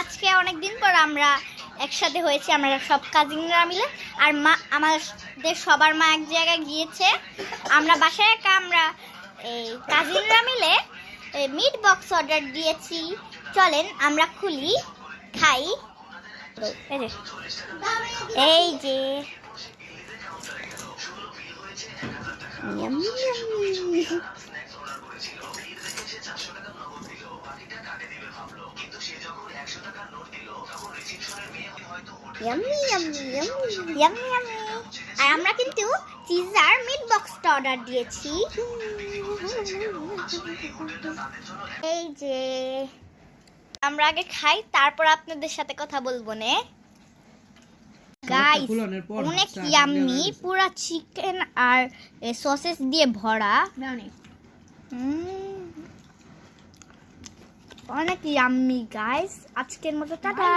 আজকে অনেক দিন পর আমরা একসাথে হয়েছি, আমরা সব কাজিনরা মিলে। আর মা, আমাদের সবার মা এক জায়গায় গিয়েছে। আমরা বাসায় একা, আমরা এই কাজিনরা মিলে মিট বক্স অর্ডার দিয়েছি। চলেন, আমরা খুলি, খাই। এই যে আর আমরা কিন্তু চিজার মিট বক্সটা অর্ডার দিয়েছি। এই যে আমরা আগে খাই তারপর আপনাদের সাথে কথা বলব নে। গাইস অনেক ইয়াম্মি। পুরা চিকেন আর সসেস দিয়ে ভরা। অনেক ইয়াম্মি গাইস আজকের মতো টাটা